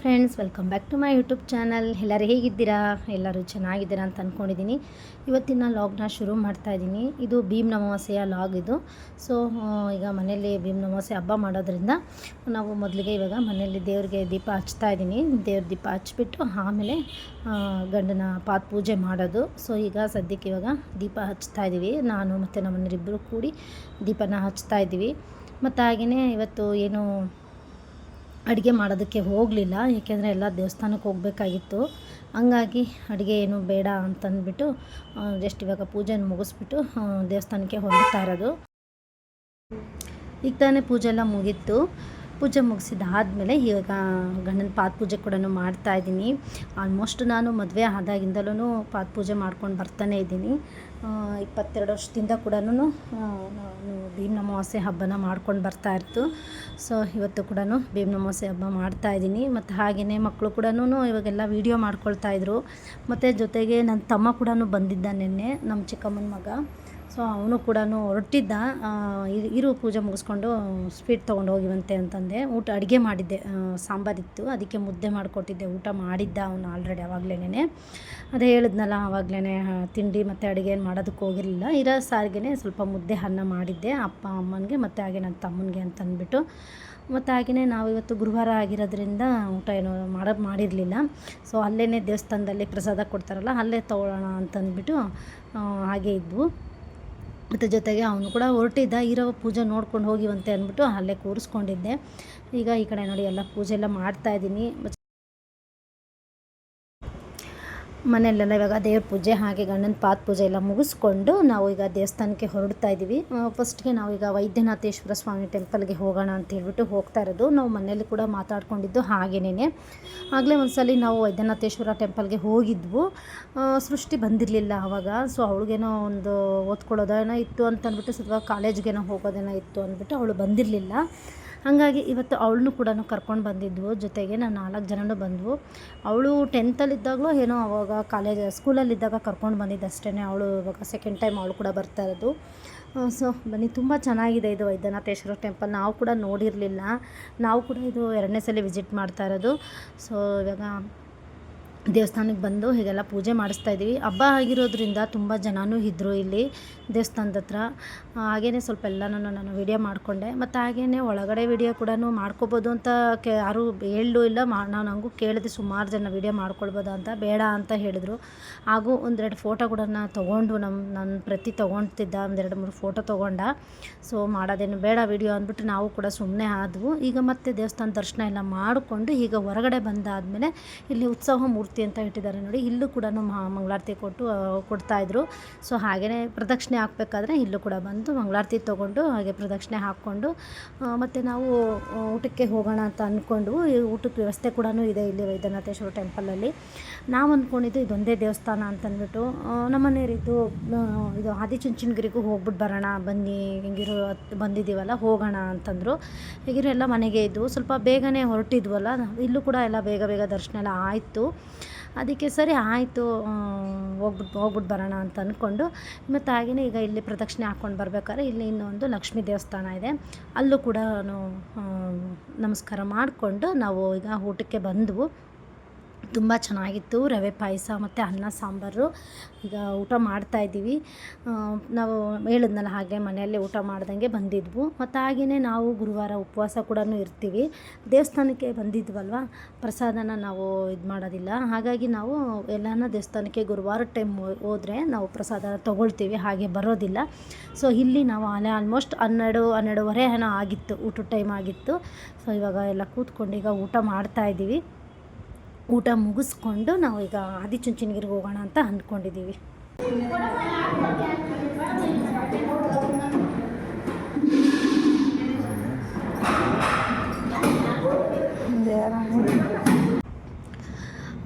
Friends welcome back to my YouTube channel ಎಲ್ಲರೂ ಹೇಗಿದ್ದೀರಾ? ಎಲ್ಲರೂ ಚೆನ್ನಾಗಿದ್ದೀರಾ ಅಂತ ಅಂದ್ಕೊಂಡಿದ್ದೀನಿ ಇವತ್ತಿನ ಲಾಗ್ನ ಶುರು ಮಾಡ್ತಾ ಇದ್ದೀನಿ. ಇದು ಭೀಮ್ ನಮಾಸೆಯ ಲಾಗ್ ಇದು. ಸೊ ಈಗ ಮನೆಯಲ್ಲಿ ಭೀಮ್ ನಮಾಸೆ ಹಬ್ಬ ಮಾಡೋದ್ರಿಂದ ನಾವು ಮೊದಲಿಗೆ ಇವಾಗ ಮನೆಯಲ್ಲಿ ದೇವ್ರಿಗೆ ದೀಪ ಹಚ್ತಾ ಇದ್ದೀನಿ. ದೇವ್ರ ದೀಪ ಹಚ್ಬಿಟ್ಟು ಆಮೇಲೆ ಗಂಡನ ಪಾತ್ ಪೂಜೆ ಮಾಡೋದು. ಸೊ ಈಗ ಸದ್ಯಕ್ಕೆ ಇವಾಗ ದೀಪ ಹಚ್ತಾ ಇದ್ದೀವಿ. ನಾನು ಮತ್ತು ನಮ್ಮ ಮನೆಯವರಿಬ್ಬರು ಕೂಡಿ ದೀಪನ ಹಚ್ತಾ ಇದ್ದೀವಿ. ಮತ್ತು ಹಾಗೆಯೇ ಇವತ್ತು ಏನು ಅಡುಗೆ ಮಾಡೋದಕ್ಕೆ ಹೋಗಲಿಲ್ಲ, ಏಕೆಂದರೆ ಎಲ್ಲ ದೇವಸ್ಥಾನಕ್ಕೆ ಹೋಗಬೇಕಾಗಿತ್ತು. ಹಂಗಾಗಿ ಅಡುಗೆ ಏನು ಬೇಡ ಅಂತಂದ್ಬಿಟ್ಟು ಜಸ್ಟ್ ಇವಾಗ ಪೂಜೆನ ಮುಗಿಸ್ಬಿಟ್ಟು ದೇವಸ್ಥಾನಕ್ಕೆ ಹೊರಡ್ತಾ ಇರೋದು. ಈಗ ತಾನೇ ಪೂಜೆ ಎಲ್ಲ ಮುಗೀತು. ಪೂಜೆ ಮುಗಿಸಿದಾದಮೇಲೆ ಈಗ ಗಂಡನ ಪಾದ ಪೂಜೆ ಕೂಡ ಮಾಡ್ತಾ ಇದ್ದೀನಿ. ಆಲ್ಮೋಸ್ಟ್ ನಾನು ಮದುವೆ ಆದಾಗಿಂದಲೂ ಪಾದ ಪೂಜೆ ಮಾಡ್ಕೊಂಡು ಬರ್ತಾನೆ ಇದ್ದೀನಿ. ಇಪ್ಪತ್ತೆರಡು ವರ್ಷದಿಂದ ಕೂಡ ನಾನು ಭೀಮ್ ಅಮಾವಾಸ್ಯೆ ಹಬ್ಬನ ಮಾಡ್ಕೊಂಡು ಬರ್ತಾ ಇರ್ತು. ಸೊ, ಇವತ್ತು ಕೂಡ ಭೀಮ್ ಅಮಾವಾಸ್ಯೆ ಹಬ್ಬ ಮಾಡ್ತಾ ಇದ್ದೀನಿ. ಮತ್ತು ಹಾಗೆಯೇ ಮಕ್ಕಳು ಕೂಡ ಇವಾಗೆಲ್ಲ ವೀಡಿಯೋ ಮಾಡ್ಕೊಳ್ತಾ ಇದ್ರು. ಮತ್ತು ಜೊತೆಗೆ ನನ್ನ ತಮ್ಮ ಕೂಡ ಬಂದಿದ್ದ ನಿನ್ನೆ, ನಮ್ಮ ಚಿಕ್ಕಮ್ಮನ ಮಗ. ಸೊ ಅವನು ಕೂಡ ಹೊರಟಿದ್ದ. ಇರು- ಪೂಜೆ ಮುಗಿಸ್ಕೊಂಡು ಸ್ವೀಟ್ ತೊಗೊಂಡು ಹೋಗಿವಂತೆ ಅಂತಂದೆ. ಊಟ ಅಡುಗೆ ಮಾಡಿದ್ದೆ. ಸಾಂಬಾರಿತ್ತು. ಅದಕ್ಕೆ ಮುದ್ದೆ ಮಾಡಿಕೊಟ್ಟಿದ್ದೆ. ಊಟ ಮಾಡಿದ್ದ ಅವನು ಆಲ್ರೆಡಿ ಆವಾಗಲೇ ಅದೇ ಹೇಳಿದ್ನಲ್ಲ ಆವಾಗಲೇ ತಿಂಡಿ ಮತ್ತು ಅಡುಗೆ ಏನು ಮಾಡೋದಕ್ಕೆ ಹೋಗಿರಲಿಲ್ಲ. ಇರೋ ಸಾರಿಗೆನೇ ಸ್ವಲ್ಪ ಮುದ್ದೆ ಅನ್ನ ಮಾಡಿದ್ದೆ. ಅಪ್ಪ ಅಮ್ಮನಿಗೆ ಮತ್ತು ಹಾಗೆ ನನ್ನ ತಮ್ಮನಿಗೆ ಅಂತಂದ್ಬಿಟ್ಟು. ಮತ್ತು ಹಾಗೆಯೇ ನಾವು ಇವತ್ತು ಗುರುವಾರ ಆಗಿರೋದ್ರಿಂದ ಊಟ ಏನೋ ಮಾಡೋದು ಮಾಡಿರಲಿಲ್ಲ. ಸೊ ಅಲ್ಲೇ ದೇವಸ್ಥಾನದಲ್ಲಿ ಪ್ರಸಾದ ಕೊಡ್ತಾರಲ್ಲ, ಅಲ್ಲೇ ತೊಗೊಳ್ಳೋಣ ಅಂತಂದ್ಬಿಟ್ಟು ಹಾಗೆ ಇದ್ವು. ಮತ್ತು ಜೊತೆಗೆ ಅವನು ಕೂಡ ಹೊರಟಿದ್ದ, ಇರೋ ಪೂಜೆ ನೋಡ್ಕೊಂಡು ಹೋಗಿವಂತೆ ಅಂದ್ಬಿಟ್ಟು ಅಲ್ಲೇ ಕೂರಿಸ್ಕೊಂಡಿದ್ದೆ. ಈಗ ಈ ಕಡೆ ನೋಡಿ ಎಲ್ಲ ಪೂಜೆ ಎಲ್ಲ ಮಾಡ್ತಾ ಇದ್ದೀನಿ ಮನೆಯಲ್ಲೆಲ್ಲ ಇವಾಗ ದೇವ್ರ ಪೂಜೆ ಹಾಗೆ ಗಂಡನ ಪಾದ ಪೂಜೆ ಎಲ್ಲ ಮುಗಿಸ್ಕೊಂಡು ನಾವು ಈಗ ದೇವಸ್ಥಾನಕ್ಕೆ ಹೊರಡ್ತಾ ಇದ್ದೀವಿ. ಫಸ್ಟ್ಗೆ ನಾವು ಈಗ ವೈದ್ಯನಾಥೇಶ್ವರ ಸ್ವಾಮಿ ಟೆಂಪಲ್ಗೆ ಹೋಗೋಣ ಅಂತ ಹೇಳ್ಬಿಟ್ಟು ಹೋಗ್ತಾ ಇರೋದು. ನಾವು ಮನೇಲಿ ಕೂಡ ಮಾತಾಡ್ಕೊಂಡಿದ್ದು ಹಾಗೇನೇ ಆಗಲೇ ಒಂದ್ಸಲಿ ನಾವು ವೈದ್ಯನಾಥೇಶ್ವರ ಟೆಂಪಲ್ಗೆ ಹೋಗಿದ್ವು. ಸೃಷ್ಟಿ ಬಂದಿರಲಿಲ್ಲ ಆವಾಗ ಸೊ ಅವಳಿಗೇನೋ ಒಂದು ಓದ್ಕೊಳ್ಳೋದೇನೋ ಇತ್ತು ಅಂತ ಅಂದ್ಬಿಟ್ಟು ಸ್ವಲ್ಪ ಕಾಲೇಜ್ಗೇನೋ ಹೋಗೋದೇನೋ ಇತ್ತು ಅಂದ್ಬಿಟ್ಟು ಅವಳು ಬಂದಿರಲಿಲ್ಲ. ಹಾಗಾಗಿ ಇವತ್ತು ಅವಳನ್ನು ಕೂಡ ಕರ್ಕೊಂಡು ಬಂದಿದ್ವು. ಜೊತೆಗೆ ನಾನು ನಾಲ್ಕು ಜನನೂ ಬಂದವು. ಅವಳು ಟೆಂತಲ್ಲಿದ್ದಾಗಲೂ ಏನೋ ಅವಾಗ ಕಾಲೇಜ್ ಸ್ಕೂಲಲ್ಲಿದ್ದಾಗ ಕರ್ಕೊಂಡು ಬಂದಿದ್ದು ಅಷ್ಟೇ ಅವಳು ಇವಾಗ ಸೆಕೆಂಡ್ ಟೈಮ್ ಅವಳು ಕೂಡ ಬರ್ತಾ ಇರೋದು. ಸೊ ಬನ್ನಿ, ತುಂಬ ಚೆನ್ನಾಗಿದೆ ಇದು ವೈದ್ಯನಾಥೇಶ್ವರ ಟೆಂಪಲ್ ನಾವು ಕೂಡ ನೋಡಿರಲಿಲ್ಲ. ನಾವು ಕೂಡ ಇದು ಎರಡನೇ ಸಲ ವಿಸಿಟ್ ಮಾಡ್ತಾ ಇರೋದು. ಸೊ ಇವಾಗ ದೇವಸ್ಥಾನಕ್ಕೆ ಬಂದು ಹೀಗೆಲ್ಲ ಪೂಜೆ ಮಾಡಿಸ್ತಾ ಇದ್ದೀವಿ. ಹಬ್ಬ ಆಗಿರೋದ್ರಿಂದ ತುಂಬ ಜನನೂ ಇದ್ದರು ಇಲ್ಲಿ ದೇವಸ್ಥಾನದ ಹತ್ರ. ಹಾಗೇ ಸ್ವಲ್ಪ ಎಲ್ಲನೂ ನಾನು ವಿಡಿಯೋ ಮಾಡಿಕೊಂಡೆ. ಮತ್ತು ಹಾಗೆಯೇ ಒಳಗಡೆ ವಿಡಿಯೋ ಕೂಡ ಮಾಡ್ಕೋಬೋದು ಅಂತ ಕೆ, ಯಾರು ಹೇಳಲೂ ಇಲ್ಲ. ಮಾ ನಾನು ಹಂಗೂ ಕೇಳಿದೆ ಸುಮಾರು ಜನ ವಿಡಿಯೋ ಮಾಡ್ಕೊಳ್ಬೋದಾ ಅಂತ, ಬೇಡ ಅಂತ ಹೇಳಿದರು. ಹಾಗೂ ಒಂದೆರಡು ಫೋಟೋ ಕೂಡ ತೊಗೊಂಡು ನಮ್ಮ ನನ್ನ ಪ್ರತಿ ತೊಗೊಳ್ತಿದ್ದ ಒಂದೆರಡು ಮೂರು ಫೋಟೋ ತೊಗೊಂಡ. ಸೊ ಮಾಡೋದೇನು ಬೇಡ ವಿಡಿಯೋ ಅಂದ್ಬಿಟ್ಟು ನಾವು ಕೂಡ ಸುಮ್ಮನೆ ಆದವು. ಈಗ ಮತ್ತೆ ದೇವಸ್ಥಾನ ದರ್ಶನ ಎಲ್ಲ ಮಾಡಿಕೊಂಡು ಈಗ ಹೊರಗಡೆ ಬಂದಾದಮೇಲೆ ಇಲ್ಲಿ ಉತ್ಸವ ಮೂರ್ತಿ ಅಂತ ಇಟ್ಟಿದ್ದಾರೆ ನೋಡಿ. ಇಲ್ಲೂ ಕೂಡ ಮಂಗಳಾರತಿ ಕೊಟ್ಟು ಕೊಡ್ತಾಯಿದ್ರು. ಸೊ ಹಾಗೆಯೇ ಪ್ರದಕ್ಷಿಣೆ ಹಾಕಬೇಕಾದ್ರೆ ಇಲ್ಲೂ ಕೂಡ ಬಂದು ಮಂಗಳಾರತಿ ತೊಗೊಂಡು ಹಾಗೆ ಪ್ರದಕ್ಷಿಣೆ ಹಾಕ್ಕೊಂಡು ಮತ್ತು ನಾವು ಊಟಕ್ಕೆ ಹೋಗೋಣ ಅಂತ ಅಂದ್ಕೊಂಡು ಊಟಕ್ಕೆ ವ್ಯವಸ್ಥೆ ಕೂಡ ಇದೆ ಇಲ್ಲಿ ವೈದ್ಯನಾಥೇಶ್ವರ ಟೆಂಪಲಲ್ಲಿ. ನಾವು ಅಂದ್ಕೊಂಡಿದ್ದು ಇದೊಂದೇ ದೇವಸ್ಥಾನ ಅಂತಂದ್ಬಿಟ್ಟು ನಮ್ಮ ಮನೆಯವರಿದ್ದು ಆ, ಇದು ಆದಿಚುಂಚನಗಿರಿಗೂ ಹೋಗ್ಬಿಟ್ಟು ಬರೋಣ ಬನ್ನಿ ಹೆಂಗಿರು ಬಂದಿದ್ದೀವಲ್ಲ ಹೋಗೋಣ ಅಂತಂದರು. ಹೇಗಿರೋ ಎಲ್ಲ ಮನೆಗೆ ಇದ್ವು. ಸ್ವಲ್ಪ ಬೇಗನೆ ಹೊರಟಿದ್ವಲ್ಲ ಇಲ್ಲೂ ಕೂಡ ಎಲ್ಲ ಬೇಗ ಬೇಗ ದರ್ಶನ ಎಲ್ಲ ಆಯಿತು. ಅದಕ್ಕೆ ಸರಿ ಆಯಿತು ಹೋಗ್ಬಿಟ್ಟು ಹೋಗ್ಬಿಟ್ಟು ಬರೋಣ ಅಂತ ಅಂದ್ಕೊಂಡು ಮತ್ತು ಹಾಗೆಯೇ ಈಗ ಇಲ್ಲಿ ಪ್ರದಕ್ಷಿಣೆ ಹಾಕ್ಕೊಂಡು ಬರ್ಬೇಕಾದ್ರೆ ಇಲ್ಲಿ ಇನ್ನೊಂದು ಲಕ್ಷ್ಮೀ ದೇವಸ್ಥಾನ ಇದೆ. ಅಲ್ಲೂ ಕೂಡ ನಮಸ್ಕಾರ ಮಾಡಿಕೊಂಡು ನಾವು ಈಗ ಊಟಕ್ಕೆ ಬಂದವು. ತುಂಬ ಚೆನ್ನಾಗಿತ್ತು ರವೆ ಪಾಯಸ ಮತ್ತು ಅನ್ನ ಸಾಂಬಾರು. ಈಗ ಊಟ ಮಾಡ್ತಾ ಇದ್ದೀವಿ. ನಾವು ಹೇಳಿದ್ನಲ್ಲ ಹಾಗೆ ಮನೆಯಲ್ಲೇ ಊಟ ಮಾಡ್ದಂಗೆ ಬಂದಿದ್ವು. ಮತ್ತು ಹಾಗೆಯೇ ನಾವು ಗುರುವಾರ ಉಪವಾಸ ಕೂಡ ಇರ್ತೀವಿ. ದೇವಸ್ಥಾನಕ್ಕೆ ಬಂದಿದ್ವಲ್ವ? ಪ್ರಸಾದನ ನಾವು ಇದು ಮಾಡೋದಿಲ್ಲ. ಹಾಗಾಗಿ ನಾವು ಎಲ್ಲನ ದೇವಸ್ಥಾನಕ್ಕೆ ಗುರುವಾರ ಟೈಮ್ ಹೋದರೆ ನಾವು ಪ್ರಸಾದ ತೊಗೊಳ್ತೀವಿ. ಹಾಗೆ ಬರೋದಿಲ್ಲ. ಸೊ ಇಲ್ಲಿ ನಾವು ಆಲ್ಮೋಸ್ಟ್ ಹನ್ನೆರಡು, ಹನ್ನೆರಡುವರೆ ಏನೋ ಆಗಿತ್ತು. ಊಟದ ಟೈಮ್ ಆಗಿತ್ತು. ಸೊ ಇವಾಗ ಎಲ್ಲ ಕೂತ್ಕೊಂಡು ಈಗ ಊಟ ಮಾಡ್ತಾ ಇದ್ದೀವಿ. ಊಟ ಮುಗಿಸ್ಕೊಂಡು ನಾವು ಈಗ ಆದಿಚುಂಚನಗಿರಿಗೆ ಹೋಗೋಣ ಅಂತ ಅಂದ್ಕೊಂಡಿದ್ದೀವಿ.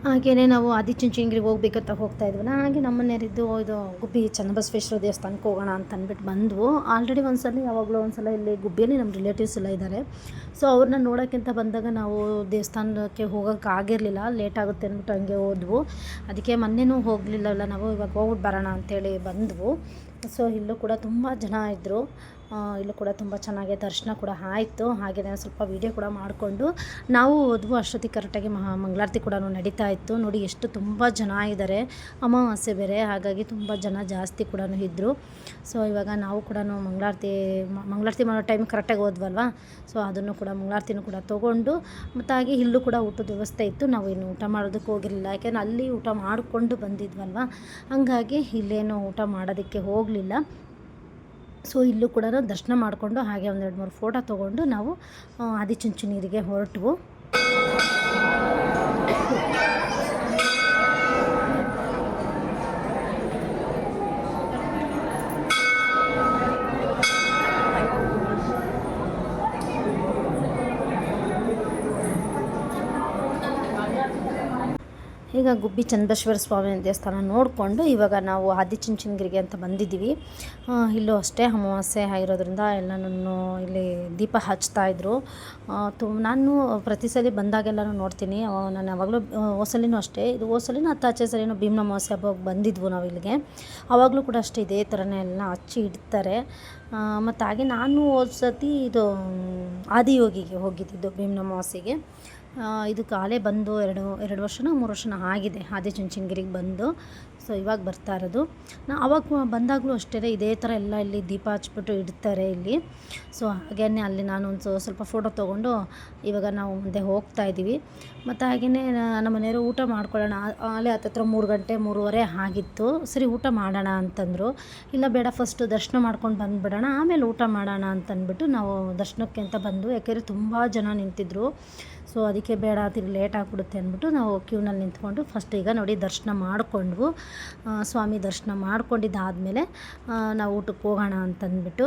ಹಾಗೆಯೇ ನಾವು ಆದಿಚುಂಚನಗಿರಿಗೆ ಹೋಗ್ಬೇಕಂತ ಹೋಗ್ತಾ ಇದ್ವಲ್ಲ ಹಾಗೆ ನಮ್ಮ ಮನೆಯವರಿದ್ದು ಇದು ಗುಬ್ಬಿ ಚನ್ನಬಸವೇಶ್ವರ ದೇವಸ್ಥಾನಕ್ಕೆ ಹೋಗೋಣ ಅಂತ ಅಂದ್ಬಿಟ್ಟು ಬಂದ್ವು. ಆಲ್ರೆಡಿ ಒಂದ್ಸಲ, ಯಾವಾಗಲೂ ಒಂದ್ಸಲ ಇಲ್ಲಿ ಗುಬ್ಬಿಯಲ್ಲಿ ನಮ್ಮ ರಿಲೇಟಿವ್ಸ್ ಎಲ್ಲ ಇದ್ದಾರೆ. ಸೊ ಅವ್ರನ್ನ ನೋಡೋಕ್ಕಿಂತ ಬಂದಾಗ ನಾವು ದೇವಸ್ಥಾನಕ್ಕೆ ಹೋಗೋಕೆ ಆಗಿರಲಿಲ್ಲ. ಲೇಟ್ ಆಗುತ್ತೆ ಅಂದ್ಬಿಟ್ಟು ಹಂಗೆ ಹೋದ್ವು. ಅದಕ್ಕೆ ಮೊನ್ನೆನೂ ಹೋಗಲಿಲ್ಲಲ್ಲ ನಾವು, ಇವಾಗ ಹೋಗ್ಬಿಟ್ಟು ಬರೋಣ ಅಂತೇಳಿ ಬಂದ್ವು. ಸೊ ಇಲ್ಲೂ ಕೂಡ ತುಂಬ ಜನ ಇದ್ದರು ಇಲ್ಲೂ ಕೂಡ ತುಂಬ ಚೆನ್ನಾಗಿ ದರ್ಶನ ಕೂಡ ಆಯಿತು. ಹಾಗೆ ಸ್ವಲ್ಪ ವೀಡಿಯೋ ಕೂಡ ಮಾಡಿಕೊಂಡು ನಾವು ಹೋದ್ವು ಅಷ್ಟೊತ್ತಿಗೆ ಕರೆಕ್ಟಾಗಿ ಮಹಾ ಮಂಗಳಾರತಿ ಕೂಡ ನಡೀತಾ ಇತ್ತು. ನೋಡಿ ಎಷ್ಟು ತುಂಬ ಜನ ಇದ್ದಾರೆ ಅಮಾವಾಸ್ಯೆ ಬೇರೆ, ಹಾಗಾಗಿ ತುಂಬ ಜನ ಜಾಸ್ತಿ ಕೂಡ ಇದ್ದರು ಸೊ ಇವಾಗ ನಾವು ಕೂಡ ಮಂಗಳಾರತಿ ಮಂಗಳಾರತಿ ಮಾಡೋ ಟೈಮ್ ಕರೆಕ್ಟಾಗಿ ಹೋದ್ವಲ್ವ ಸೊ ಅದನ್ನು ಕೂಡ ಮಂಗಳಾರತಿನೂ ಕೂಡ ತೊಗೊಂಡು, ಮತ್ತು ಇಲ್ಲೂ ಕೂಡ ಊಟದ ವ್ಯವಸ್ಥೆ ಇತ್ತು. ನಾವು ಇನ್ನು ಊಟ ಮಾಡೋದಕ್ಕೆ ಹೋಗಿರಲಿಲ್ಲ. ಯಾಕೆಂದ್ರೆ ಅಲ್ಲಿ ಊಟ ಮಾಡಿಕೊಂಡು ಬಂದಿದ್ವಲ್ವ? ಹಂಗಾಗಿ ಇಲ್ಲೇನು ಊಟ ಮಾಡೋದಕ್ಕೆ ಹೋಗಲಿಲ್ಲ. ಸೊ ಇಲ್ಲೂ ಕೂಡ ದರ್ಶನ ಮಾಡಿಕೊಂಡು ಹಾಗೆ ಒಂದೆರಡು ಮೂರು ಫೋಟೋ ತೊಗೊಂಡು ನಾವು ಆದಿಚುಂಚನಗಿರಿಗೆ ಹೊರಟ್ವು. ಗುಬ್ಬಿ ಚಂದ್ರೇಶ್ವರ ಸ್ವಾಮಿ ದೇವಸ್ಥಾನ ನೋಡಿಕೊಂಡು ಇವಾಗ ನಾವು ಆದಿಚುಂಚನಗಿರಿಗೆ ಅಂತ ಬಂದಿದ್ದೀವಿ. ಇಲ್ಲೂ ಅಷ್ಟೇ ಅಮಾವಾಸ್ಯೆ ಆಗಿರೋದ್ರಿಂದ ಎಲ್ಲನೂ ಇಲ್ಲಿ ದೀಪ ಹಚ್ತಾ ಇದ್ರು. ತು, ನಾನು ಪ್ರತಿ ಸಲ ಬಂದಾಗೆಲ್ಲನೂ ನೋಡ್ತೀನಿ. ನಾನು ಯಾವಾಗಲೂ ಓಸಲಿನೂ ಅಷ್ಟೇ. ಇದು ಓಸಲಿನ ಹತ್ತು ಆಚೆ ಸಲಿನೂ ಭೀಮ್ನ ಅಮಾವಾಸ್ಯೆ ಹಬ್ಬಕ್ಕೆ ಬಂದಿದ್ವು ನಾವು ಇಲ್ಲಿಗೆ. ಆವಾಗಲೂ ಕೂಡ ಅಷ್ಟೇ ಇದೇ ಥರನೇ ಎಲ್ಲ ಹಚ್ಚಿ ಇಡ್ತಾರೆ. ಮತ್ತು ಹಾಗೆ ನಾನು ಹೋದ ಸತಿ ಇದು, ಆದಿಯೋಗಿಗೆ ಹೋಗಿದ್ದಿದ್ದು ಭೀಮ್ನ ಅಮಾವಾಸ್ಯೆಗೆ. ಇದು ಕಾಲೇ ಬಂದು ಎರಡು ಎರಡು ವರ್ಷನೋ ಮೂರು ವರ್ಷನೋ ಆಗಿದೆ ಆದಿಚುಂಚನಗಿರಿಗೆ ಬಂದು. ಸೊ ಇವಾಗ ಬರ್ತಾ ಇರೋದು. ನಾ ಅವಾಗ ಬಂದಾಗಲೂ ಅಷ್ಟೇ ಇದೇ ಥರ ಎಲ್ಲ ಇಲ್ಲಿ ದೀಪ ಹಚ್ಬಿಟ್ಟು ಇಡ್ತಾರೆ ಇಲ್ಲಿ. ಸೊ ಹಾಗೇ ಅಲ್ಲಿ ನಾನು ಒಂದು ಸ್ವ- ಸ್ವಲ್ಪ ಫೋಟೋ ತೊಗೊಂಡು ಇವಾಗ ನಾವು ಮುಂದೆ ಹೋಗ್ತಾ ಇದ್ದೀವಿ. ಮತ್ತು ಹಾಗೆಯೇ ನಮ್ಮ ಮನೆಯವರು ಊಟ ಮಾಡ್ಕೊಳ್ಳೋಣ, ಆಲೆ ಅಲ್ಲೇ ಹತ್ತತ್ರ ಮೂರು ಗಂಟೆ, ಮೂರುವರೆ ಆಗಿತ್ತು. ಸರಿ, ಊಟ ಮಾಡೋಣ ಅಂತಂದರು. ಇಲ್ಲ ಬೇಡ ಫಸ್ಟು ದರ್ಶನ ಮಾಡ್ಕೊಂಡು ಬಂದುಬಿಡೋಣ, ಆಮೇಲೆ ಊಟ ಮಾಡೋಣ ಅಂತಂದ್ಬಿಟ್ಟು ನಾವು ದರ್ಶನಕ್ಕೆ ಅಂತ ಬಂದು ಯಾಕೆಂದರೆ ತುಂಬ ಜನ ನಿಂತಿದ್ರು. ಸೊ ಅದಕ್ಕೆ ಬೇಡ ತಿರ್ಗಿ ಲೇಟ್ ಆಗಿಬಿಡುತ್ತೆ ಅಂದ್ಬಿಟ್ಟು ನಾವು ಕ್ಯೂನಲ್ಲಿ ನಿಂತ್ಕೊಂಡು ಫಸ್ಟ್ ಈಗ ನೋಡಿ ದರ್ಶನ ಮಾಡಿಕೊಂಡ್ವು. ಸ್ವಾಮಿ ದರ್ಶನ ಮಾಡ್ಕೊಂಡಿದ್ದಾದಮೇಲೆ ನಾವು ಊಟಕ್ಕೆ ಹೋಗೋಣ ಅಂತಂದ್ಬಿಟ್ಟು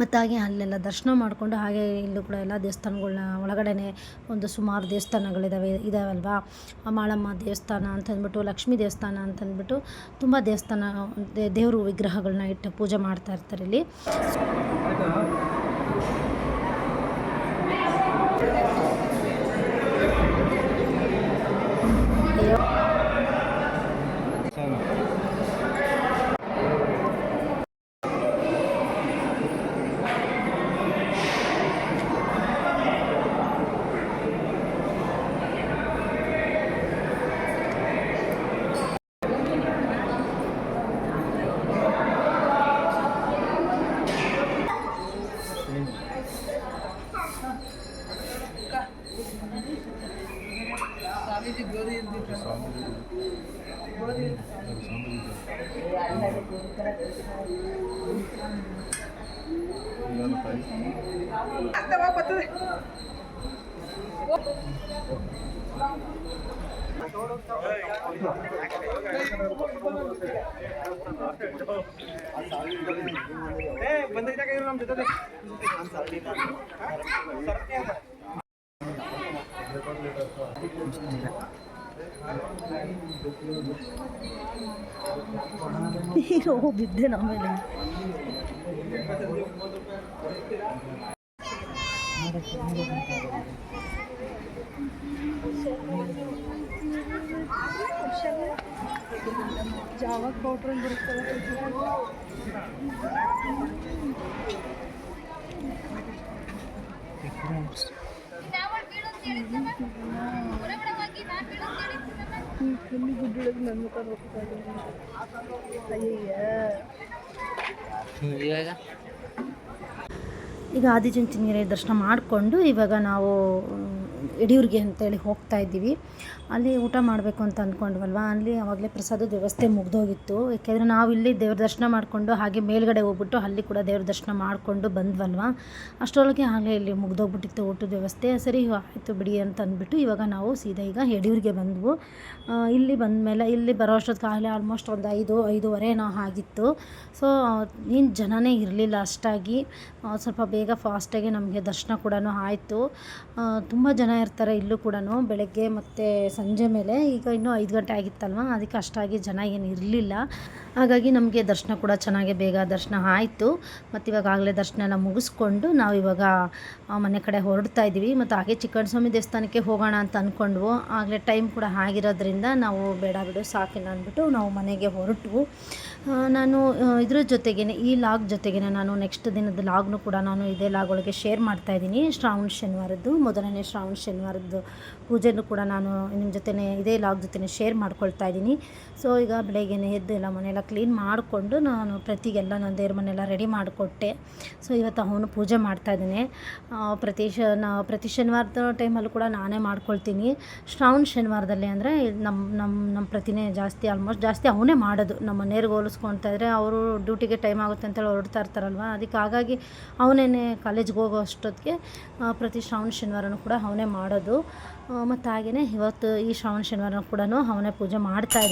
ಮತ್ತು ಹಾಗೆ ಅಲ್ಲೆಲ್ಲ ದರ್ಶನ ಮಾಡಿಕೊಂಡು ಹಾಗೆ ಇಲ್ಲೂ ಕೂಡ ಎಲ್ಲ ದೇವಸ್ಥಾನಗಳನ್ನ ಒಳಗಡೆನೆ ಒಂದು ಸುಮಾರು ದೇವಸ್ಥಾನಗಳಿದ್ದಾವೆ ಇದಾವಲ್ವಾ? ಮಾಳಮ್ಮ ದೇವಸ್ಥಾನ ಅಂತಂದ್ಬಿಟ್ಟು ಲಕ್ಷ್ಮೀ ದೇವಸ್ಥಾನ ಅಂತಂದ್ಬಿಟ್ಟು ತುಂಬ ದೇವಸ್ಥಾನ ದೇವ್ರ ವಿಗ್ರಹಗಳನ್ನ ಇಟ್ಟು ಪೂಜೆ ಮಾಡ್ತಾ ಇರ್ತಾರೆ ಇಲ್ಲಿ. అత్తమా పత్తది ಬಂದಿದ್ದ ಕೈ ನಮ್ಮ ಜೊತೆ ಸರ್ತಿ ಅಂತ ನೀರು ಬಿದ್ದೆ ನಮ್ಮೇಲೆ ಜಾವಾಗ ಪೌಡ್ರ್ ಬರುತ್ತಲ್ಲ ಕಣ್ಣು ಗುಡ್ಡೊಳಗೆ ನನ್ನ ಮುಖ ಅಯ್ಯಯ್ಯ ಇವಾಗ? ಈಗ ಆದಿಚುಂಚನಗಿರಿ ದರ್ಶನ ಮಾಡಿಕೊಂಡು ಇವಾಗ ನಾವು ಯಡಿಯೂರಿಗೆ ಅಂತೇಳಿ ಹೋಗ್ತಾ ಇದ್ದೀವಿ. ಅಲ್ಲಿ ಊಟ ಮಾಡಬೇಕು ಅಂತ ಅಂದ್ಕೊಂಡ್ವಲ್ವ ಅಲ್ಲಿ ಆವಾಗಲೇ ಪ್ರಸಾದದ ವ್ಯವಸ್ಥೆ ಮುಗ್ದೋಗಿತ್ತು. ಯಾಕೆಂದರೆ ನಾವು ಇಲ್ಲಿ ದೇವ್ರ ದರ್ಶನ ಮಾಡಿಕೊಂಡು ಹಾಗೆ ಮೇಲ್ಗಡೆ ಹೋಗ್ಬಿಟ್ಟು ಅಲ್ಲಿ ಕೂಡ ದೇವ್ರ ದರ್ಶನ ಮಾಡಿಕೊಂಡು ಬಂದ್ವಲ್ವ? ಅಷ್ಟರೊಳಗೆ ಆಗಲೇ ಇಲ್ಲಿ ಮುಗ್ದೋಗ್ಬಿಟ್ಟಿತ್ತು ಊಟದ ವ್ಯವಸ್ಥೆ. ಸರಿ, ಆಯಿತು ಬಿಡಿ ಅಂತ ಅಂದ್ಬಿಟ್ಟು ಇವಾಗ ನಾವು ಸೀದಾ ಈಗ ಯಡಿಯೂರಿಗೆ ಬಂದ್ವು. ಇಲ್ಲಿ ಬಂದ ಮೇಲೆ ಇಲ್ಲಿ ಬರೋ ಅಷ್ಟೊತ್ತಿಗಾಗಲೇ ಆಲ್ಮೋಸ್ಟ್ ಒಂದು ಐದು, ಐದೂವರೆ ಏನೋ ಆಗಿತ್ತು. ಸೊ ಏನು ಜನನೇ ಇರಲಿಲ್ಲ ಅಷ್ಟಾಗಿ. ಸ್ವಲ್ಪ ಬೇಗ ಫಾಸ್ಟಾಗಿ ನಮಗೆ ದರ್ಶನ ಕೂಡ ಆಯಿತು. ತುಂಬ ಜನ ಇರ್ತಾರೆ ಇಲ್ಲೂ ಕೂಡ ಬೆಳಗ್ಗೆ ಮತ್ತು ಸಂಜೆ ಮೇಲೆ. ಈಗ ಇನ್ನೂ ಐದು ಗಂಟೆ ಆಗಿತ್ತಲ್ವ? ಅದಕ್ಕೆ ಅಷ್ಟಾಗಿ ಜನ ಏನು ಇರಲಿಲ್ಲ. ಹಾಗಾಗಿ ನಮಗೆ ದರ್ಶನ ಕೂಡ ಚೆನ್ನಾಗೆ ಬೇಗ ದರ್ಶನ ಆಯಿತು. ಮತ್ತು ಇವಾಗ ಆಗಲೇ ದರ್ಶನ ಎಲ್ಲ ಮುಗಿಸ್ಕೊಂಡು ನಾವು ಇವಾಗ ಮನೆ ಕಡೆ ಹೊರಡ್ತಾ ಇದ್ದೀವಿ. ಮತ್ತು ಹಾಗೆ ಚಿಕ್ಕಣ್ಣ ಸ್ವಾಮಿ ದೇವಸ್ಥಾನಕ್ಕೆ ಹೋಗೋಣ ಅಂತ ಅಂದ್ಕೊಂಡ್ವು ಆಗಲೇ ಟೈಮ್ ಕೂಡ ಆಗಿರೋದ್ರಿಂದ ನಾವು ಬೇಡ ಬಿಡು, ಸಾಕಿಲ್ಲ ಅಂದ್ಬಿಟ್ಟು ನಾವು ಮನೆಗೆ ಹೊರಟ್ವು. ನಾನು ಇದ್ರ ಜೊತೆಗೇ ಈ ಲಾಗ್ ಜೊತೆಗೇ ನಾನು ನೆಕ್ಸ್ಟ್ ದಿನದ ಲಾಗ್ನು ಕೂಡ ನಾನು ಇದೇ ಲಾಗ್ ಒಳಗೆ ಶೇರ್ ಮಾಡ್ತಾ ಇದ್ದೀನಿ. ಶ್ರಾವಣ ಶನಿವಾರದ್ದು, ಮೊದಲನೇ ಶ್ರಾವಣ ಶನಿವಾರದ್ದು ಪೂಜೆನೂ ಕೂಡ ನಾನು ನಿಮ್ಮ ಜೊತೆನೇ ಇದೇ ಲಾಗ್ ಜೊತೆನೇ ಶೇರ್ ಮಾಡ್ಕೊಳ್ತಾ ಇದ್ದೀನಿ. ಸೊ ಈಗ ಬೆಳಗ್ಗೆನೇ ಎದ್ದು ಎಲ್ಲ ಮನೆಯೆಲ್ಲ ಕ್ಲೀನ್ ಮಾಡಿಕೊಂಡು ನಾನು ಪ್ರತಿಗೆಲ್ಲ ನಾನು ದೇವ್ರ ಮನೆಯೆಲ್ಲ ರೆಡಿ ಮಾಡಿಕೊಟ್ಟೆ. ಸೊ ಇವತ್ತು ಅವನು ಪೂಜೆ ಮಾಡ್ತಾ ಇದ್ದೀನಿ. ಪ್ರತಿ ಶ ಪ್ರತಿ ಶನಿವಾರದ ಟೈಮಲ್ಲೂ ಕೂಡ ನಾನೇ ಮಾಡ್ಕೊಳ್ತೀನಿ. ಶ್ರಾವಣ ಶನಿವಾರದಲ್ಲಿ ಅಂದರೆ ನಮ್ಮ ನಮ್ಮ ನಮ್ಮ ಪ್ರತಿನೇ ಜಾಸ್ತಿ ಆಲ್ಮೋಸ್ಟ್ ಜಾಸ್ತಿ ಅವನೇ ಮಾಡೋದು. ನಮ್ಮ ಮನೆಯವ್ರಿಗೆ ಹೋಲಿಸ್ಕೊಳ್ತಾ ಇದ್ರೆ ಅವರು ಡ್ಯೂಟಿಗೆ ಟೈಮ್ ಆಗುತ್ತೆ ಅಂತೇಳಿ ಹೊರಡ್ತಾ ಇರ್ತಾರಲ್ವ? ಅದಕ್ಕೆ ಹಾಗಾಗಿ ಅವನೇ ಕಾಲೇಜ್ಗೆ ಹೋಗೋ ಅಷ್ಟೊತ್ತಿಗೆ ಪ್ರತಿ ಶ್ರಾವಣ ಶನಿವಾರನೂ ಕೂಡ ಅವನೇ ಮಾಡೋದು. ಮತ್ತು ಹಾಗೆಯೇ ಇವತ್ತು ಈ ಶ್ರಾವಣ ಶನಿವಾರ ಕೂಡ ಅವನೇ ಪೂಜೆ ಮಾಡ್ತಾ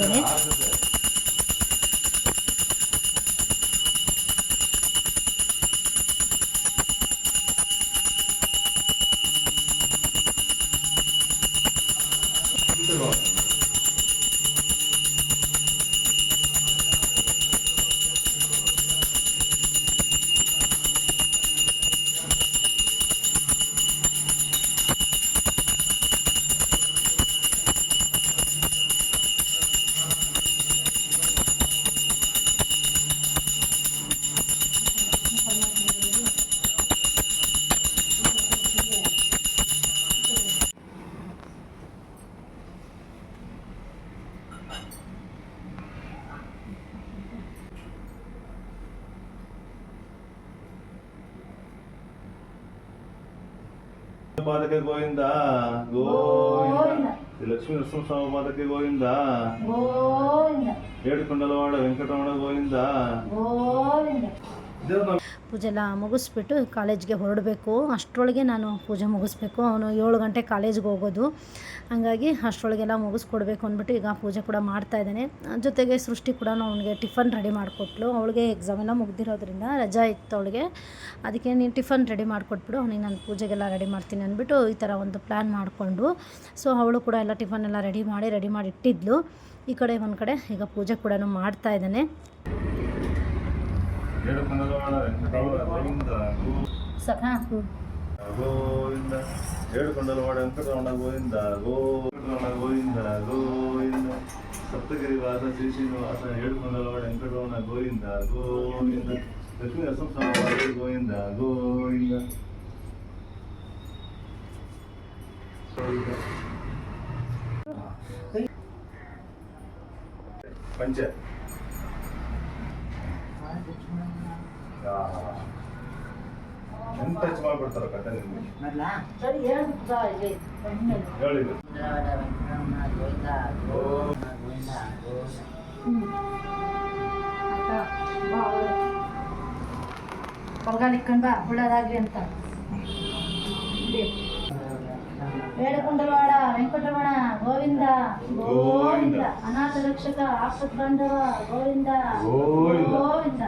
ಪಾದಕ್ಕೆ ಗೋವಿಂದ ಗೋವಿಂದ ಶ್ರೀ ಲಕ್ಷ್ಮೀ ನರಸಿಂಹಸ್ವಾಮಿ ಪಾದಕ್ಕೆ ಗೋವಿಂದ ಏಡುಕೊಂಡಲವಾಡ ವೆಂಕಟರಮಣ ಗೋವಿಂದ ದೇವ್ರ ನಾಮ ಪೂಜೆ ಎಲ್ಲ ಮುಗಿಸ್ಬಿಟ್ಟು ಕಾಲೇಜ್ಗೆ ಹೊರಡಬೇಕು. ಅಷ್ಟರೊಳಗೆ ನಾನು ಪೂಜೆ ಮುಗಿಸ್ಬೇಕು. ಅವನು ಏಳು ಗಂಟೆ ಕಾಲೇಜ್ಗೆ ಹೋಗೋದು. ಹಾಗಾಗಿ ಅಷ್ಟರೊಳಗೆಲ್ಲ ಮುಗಿಸ್ಕೊಡ್ಬೇಕು ಅಂದ್ಬಿಟ್ಟು ಈಗ ಪೂಜೆ ಕೂಡ ಮಾಡ್ತಾ ಇದ್ದಾನೆ. ಜೊತೆಗೆ ಸೃಷ್ಟಿ ಕೂಡ ಅವನಿಗೆ ಟಿಫನ್ ರೆಡಿ ಮಾಡಿಕೊಟ್ಲು. ಅವಳಿಗೆ ಎಕ್ಸಾಮ್ ಎಲ್ಲ ಮುಗ್ದಿರೋದ್ರಿಂದ ರಜಾ ಇತ್ತು ಅವಳಿಗೆ. ಅದಕ್ಕೆ ನೀನು ಟಿಫನ್ ರೆಡಿ ಮಾಡಿಕೊಟ್ಬಿಡು. ಅವನಿಗೆ ನಾನು ಪೂಜೆಗೆಲ್ಲ ರೆಡಿ ಮಾಡ್ತೀನಿ ಅಂದ್ಬಿಟ್ಟು ಈ ಥರ ಒಂದು ಪ್ಲ್ಯಾನ್ ಮಾಡಿಕೊಂಡು. ಸೊ ಅವಳು ಕೂಡ ಎಲ್ಲ ಟಿಫನ್ ಎಲ್ಲ ರೆಡಿ ಮಾಡಿ ರೆಡಿ ಮಾಡಿ ಇಟ್ಟಿದ್ಲು. ಈ ಕಡೆ ಒಂದು ಕಡೆ ಈಗ ಪೂಜೆ ಕೂಡ ಮಾಡ್ತಾ ಇದ್ದಾನೆ. ಏಡುಕೊಂಡಲವಾಡ ವೆಂಕಟರಮಣ ಗೋವಿಂದ ಗೋ- ಸಖ. ಗೋವಿಂದ ಏಡುಕೊಂಡಲವಾಡ ವೆಂಕಟರಮಣ ಗೋವಿಂದ. ಗೋವಿಂದ ಗೋವಿಂದ ಗೋವಿಂದ. ಸಪ್ತಗಿರಿ ವಾಸ ಶ್ರೀ ಶ್ರೀನಿವಾಸ ಏಡುಕೊಂಡಲವಾಡ ವೆಂಕಟರಮಣ ಗೋವಿಂದ. ಗೋವಿಂದ. ಲಕ್ಷ್ಮೀ ನರಸಿಂಹಸ್ವಾಮಿ ಪಾದಕ್ಕೆ ಗೋವಿಂದ ಗೋವಿಂದ ಪಂಚ ಎಂತ ಹೆಚ್ಚು ಮಾಡ್ಬಿಡ್ತಾರ ಕಟ್ಟ ನಿಮ್ಗೆ? ಹೇಳಿ ಒಳ್ಳೇದಾಗ್ಲಿ ಅಂತ. ಬೇಡಕೊಂಡವಾಡ ವೆಂಕಟರಮಣ ಗೋವಿಂದ. ಗೋವಿಂದ. ಅನಾಥ ರಕ್ಷಕ ಆಪತ್ ಬಾಂಧವ ಗೋವಿಂದ. ಗೋವಿಂದ.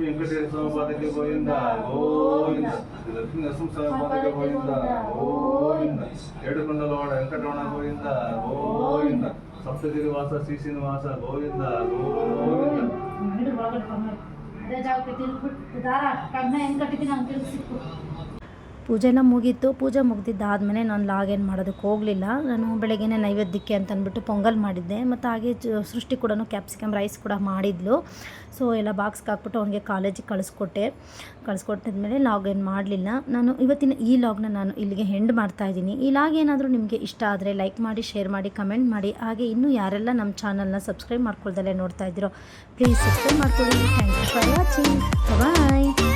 ಗೋವಿಂದ ಲಕ್ಷ್ಮೀ ವೆಂಕಟೇಶ್ವರ ಸ್ವಾಮಿ ಪಾದಕ್ಕೆ ಗೋವಿಂದ ಗೋವಿಂದ ಶ್ರೀ ಲಕ್ಷ್ಮೀ ನರಸಿಂಹಸ್ವಾಮಿ ಪಾದಕ್ಕೆ ಗೋವಿಂದ ಗೋವಿಂದ ಏಡುಕೊಂಡಲವಾಡ ವೆಂಕಟರಮಣ ಗೋವಿಂದ ಗೋವಿಂದ ಸಪ್ತಗಿರಿ ವಾಸ ಶ್ರೀ ಶ್ರೀನಿವಾಸ ಗೋವಿಂದ ಗೋವಿಂದ ಹಿಡಿದು ಒಳಗಡೆ ಕಮ್ಮಿ ಅದೇ ಜಾಗಕ್ಕೆ ತಿರುಗ್ಬಿಟ್ಟು ದಾರ ಕಣ್ಣ ಹೆಂಗ್ ಕಟ್ಟಿದ್ದೀನಿ ಹಂಗೆ ತಿರುಗಿ ಸಿಕ್ಕು ಪೂಜೆ ಎಲ್ಲ ಮುಗೀತು. ಪೂಜೆ ಮುಗ್ದಿದ್ದಾದಮೇಲೆ ನಾನು ಲಾಗ್ ಏನು ಮಾಡೋದಕ್ಕೆ ಹೋಗಲಿಲ್ಲ. ನಾನು ಬೆಳಗ್ಗೆನೇ ನೈವೇದ್ಯಕ್ಕೆ ಅಂತ ಅಂದ್ಬಿಟ್ಟು ಪೊಂಗಲ್ ಮಾಡಿದ್ದೆ. ಮತ್ತು ಹಾಗೆ ಸೃಷ್ಟಿ ಕೂಡ ಕ್ಯಾಪ್ಸಿಕಮ್ ರೈಸ್ ಕೂಡ ಮಾಡಿದ್ಲು. ಸೊ ಎಲ್ಲ ಬಾಕ್ಸ್ಗೆ ಹಾಕ್ಬಿಟ್ಟು ಅವನಿಗೆ ಕಾಲೇಜಿಗೆ ಕಳಿಸ್ಕೊಟ್ಟೆ. ಕಳಿಸ್ಕೊಟ್ಟಿದ್ಮೇಲೆ ಲಾಗ್ ಏನು ಮಾಡಲಿಲ್ಲ. ನಾನು ಇವತ್ತಿನ ಈ ಲಾಗ್ನ ನಾನು ಇಲ್ಲಿಗೆ ಹೆಂಡ್ ಮಾಡ್ತಾ ಇದ್ದೀನಿ. ಈ ಲಾಗ್ ಏನಾದರೂ ನಿಮಗೆ ಇಷ್ಟ ಆದರೆ ಲೈಕ್ ಮಾಡಿ ಶೇರ್ ಮಾಡಿ ಕಮೆಂಟ್ ಮಾಡಿ. ಹಾಗೆ ಇನ್ನೂ ಯಾರೆಲ್ಲ ನಮ್ಮ ಚಾನಲ್ನ ಸಬ್ಸ್ಕ್ರೈಬ್ ಮಾಡ್ಕೊಳ್ದಲ್ಲೇ ನೋಡ್ತಾ ಇದ್ದೀರೋ ಪ್ಲೀಸ್ ಸಬ್ಸ್ಕ್ರೈಬ್ ಮಾಡ್ಕೊಳ್ಳಿ. Thank you for watching bye